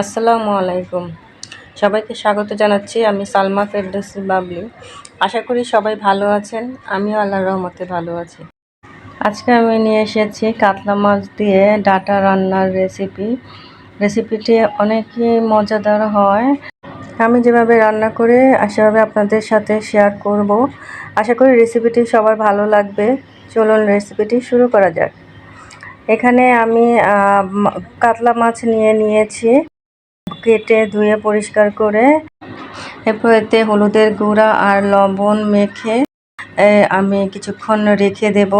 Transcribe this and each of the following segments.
আসসালামু আলাইকুম। সবাইকে স্বাগত জানাচ্ছি, আমি সালমা ফেরদৌসি বাবলি। আশা করি সবাই ভালো আছেন, আমিও আল্লাহর রহমতে ভালো আছি। আজকে আমি নিয়ে এসেছি কাতলা মাছ দিয়ে ডাটা রান্নার রেসিপি রেসিপিটি অনেকই মজাদার হয়। আমি যেভাবে রান্না করে, সেভাবে আপনাদের সাথে শেয়ার করব। আশা করি রেসিপিটি সবার ভালো লাগবে। চলুন রেসিপিটি শুরু করা যাক। এখানে আমি কাতলা মাছ নিয়ে নিয়েছি। কেটে ধুয়ে পরিষ্কার করে এরপর এতে হলুদের গুঁড়া আর লবণ মেখে আমি কিছুক্ষণ রেখে দেব।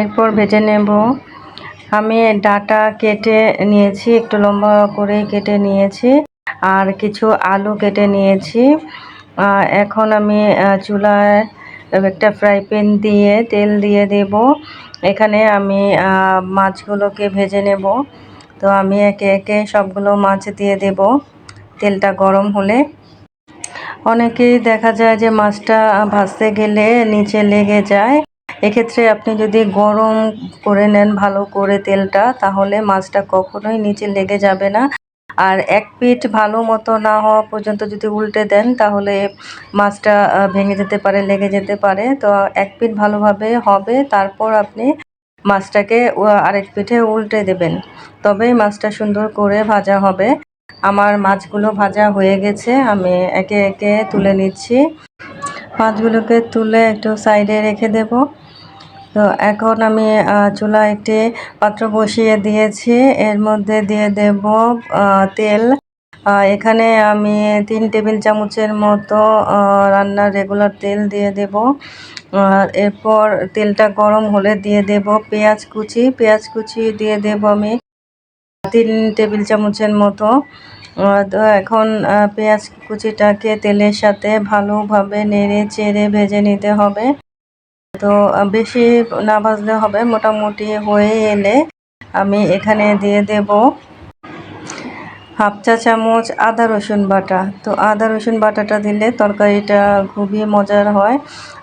এরপর ভেজে নেব। আমি ডাটা কেটে নিয়েছি, একটু লম্বা করে কেটে নিয়েছি আর কিছু আলু কেটে নিয়েছি। এখন আমি চুলায় একটা ফ্রাই প্যান দিয়ে তেল দিয়ে দেব। এখানে আমি মাছগুলোকে ভেজে নেব। তো আমি একে একে সবগুলো মাছ দিয়ে দেব। তেলটা গরম হলে। অনেকেই দেখা যায় যে মাছটা ভাজতে গেলে নিচে লেগে যায়। এক্ষেত্রে আপনি যদি গরম করে নেন, ভালো করে তেলটা, তাহলে মাছটা কখনোই নিচে লেগে যাবে না। আর এক পিঠ ভালো মতো না হওয়া পর্যন্ত যদি উল্টে দেন, তাহলে মাছটা ভেঙে যেতে পারে, লেগে যেতে পারে। তো এক পিঠ ভালোভাবে হবে। তারপর আপনি মাছটাকে আরেক পিঠে উল্টে দেবেন। তবেই মাছটা সুন্দর করে ভাজা হবে। আমার মাছগুলো ভাজা হয়ে গেছে। আমি একে একে তুলে নিচ্ছি। মাছগুলোকে তুলে একটু সাইডে রেখে দেব। তো এখন আমি চুলা একটি পাত্র বসিয়ে দিয়েছি। এর মধ্যে দিয়ে দেব তেল। এখানে আমি তিন টেবিল চামচের মতো রান্নার রেগুলার তেল দিয়ে দেব। এরপর তেলটা গরম হলে দিয়ে দেব পেঁয়াজ কুচি। পেঁয়াজ কুচি দিয়ে দেব আমি তিন টেবিল চামচের মতো। তো এখন পেঁয়াজ কুচিটাকে তেলের সাথে ভালোভাবে নেড়ে চেড়ে ভেজে নিতে হবে। তো বেশি না ভাজলে হবে, মোটামুটি হয়ে এলে আমি এখানে দিয়ে দেব। হাফ চা চামচ আদা রসুন বাটা। তো আদা রসুন বাটাটা দিলে তরকারিটা খুবই মজার হয়।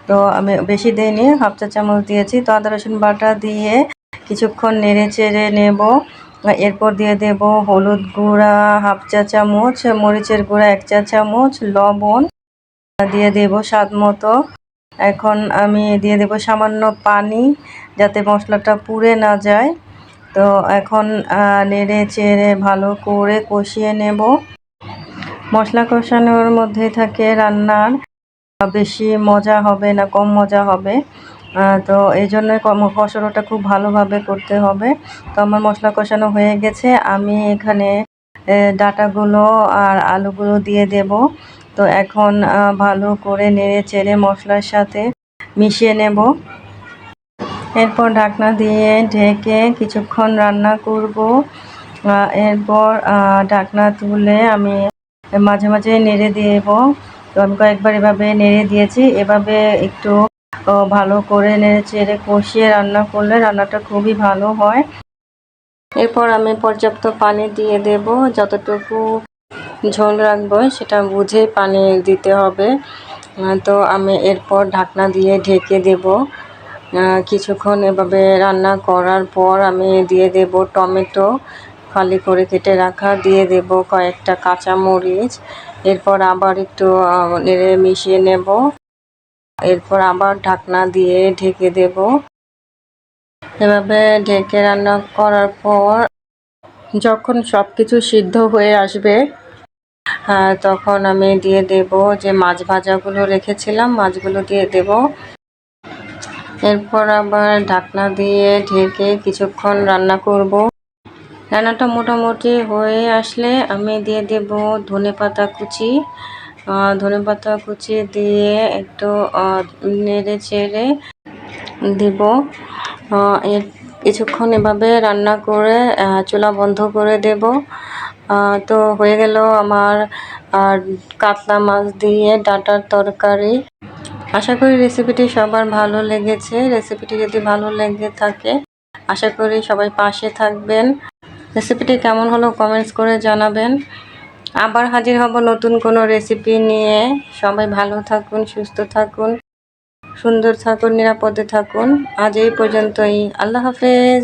তো আমি বেশি দিইনি, হাফ চা চামচ দিয়েছি। তো আদা রসুন বাটা দিয়ে কিছুক্ষণ নেড়ে চেড়ে নেব। এরপর দিয়ে দেব হলুদ গুঁড়া, হাফ চা চামচ, মরিচের গুঁড়া এক চা চামচ, লবণ দিয়ে দেব স্বাদ মতো। এখন আমি দিয়ে দেব সামান্য পানি যাতে মশলাটা পুড়ে না যায়। তো এখন নেড়ে চেড়ে ভালো করে কষিয়ে নেব। মশলা কষানোর মধ্যে থাকে রান্নার বেশি মজা হবে না, কম মজা হবে। তো এই জন্যই কষানোটা খুব ভালোভাবে করতে হবে। তো আমার মশলা কষানো হয়ে গেছে। আমি এখানে ডাটাগুলো আর আলুগুলো দিয়ে দেব। তো এখন ভালো করে নেড়ে চেড়ে মশলার সাথে মিশিয়ে নেব। এরপর ঢাকনা দিয়ে ঢেকে কিছুক্ষণ রান্না করব। এরপর ঢাকনা তুলে আমি মাঝে মাঝে নেড়ে দেব। তো আমি কয়েকবার এভাবে নেড়ে দিয়েছি। এভাবে একটু ভালো করে নেড়ে চেড়ে কষিয়ে রান্না করলে রান্নাটা খুবই ভালো হয়। এরপর আমি পর্যাপ্ত পানি দিয়ে দেব। যতটুকু ঝোল রাখব সেটা বুঝে পানি দিতে হবে। তো আমি এরপর ঢাকনা দিয়ে ঢেকে দেব। কিছুক্ষণ এভাবে রান্না করার পর আমি দিয়ে দেব টমেটো খালি করে কেটে রাখা। দিয়ে দেব কয়েকটা কাঁচা মরিচ এরপর আবার একটু নেড়ে মিশিয়ে নেব। এরপর আবার ঢাকনা দিয়ে ঢেকে দেব। এভাবে ঢেকে রান্না করার পর যখন সব কিছু সিদ্ধ হয়ে আসবে তখন আমি দিয়ে দেব যে মাছ ভাজাগুলো রেখেছিলাম, মাছগুলো দিয়ে দেব। এরপর আবার ঢাকনা দিয়ে ঢেকে কিছুক্ষণ রান্না করব। রান্নাটা মোটামুটি হয়ে আসলে আমি দিয়ে দেব ধনে পাতা কুচি। ধনে পাতা কুচি দিয়ে একটু নেড়ে চেড়ে দেব। কিছুক্ষণ এভাবে রান্না করে চুলা বন্ধ করে দেব। তো হয়ে গেল আমার কাতলা মাছ দিয়ে ডাটার তরকারি। আশা করি রেসিপিটি সবার ভালো লেগেছে। রেসিপিটি যদি ভালো লেগে থাকে, আশা করি সবাই পাশে থাকবেন। রেসিপিটি কেমন হলো কমেন্টস করে জানাবেন। আবার হাজির হব নতুন কোনো রেসিপি নিয়ে। সবাই ভালো থাকুন, সুস্থ থাকুন, সুন্দর থাকুন, নিরাপদে থাকুন। আজ এই পর্যন্তই। আল্লাহ হাফেজ।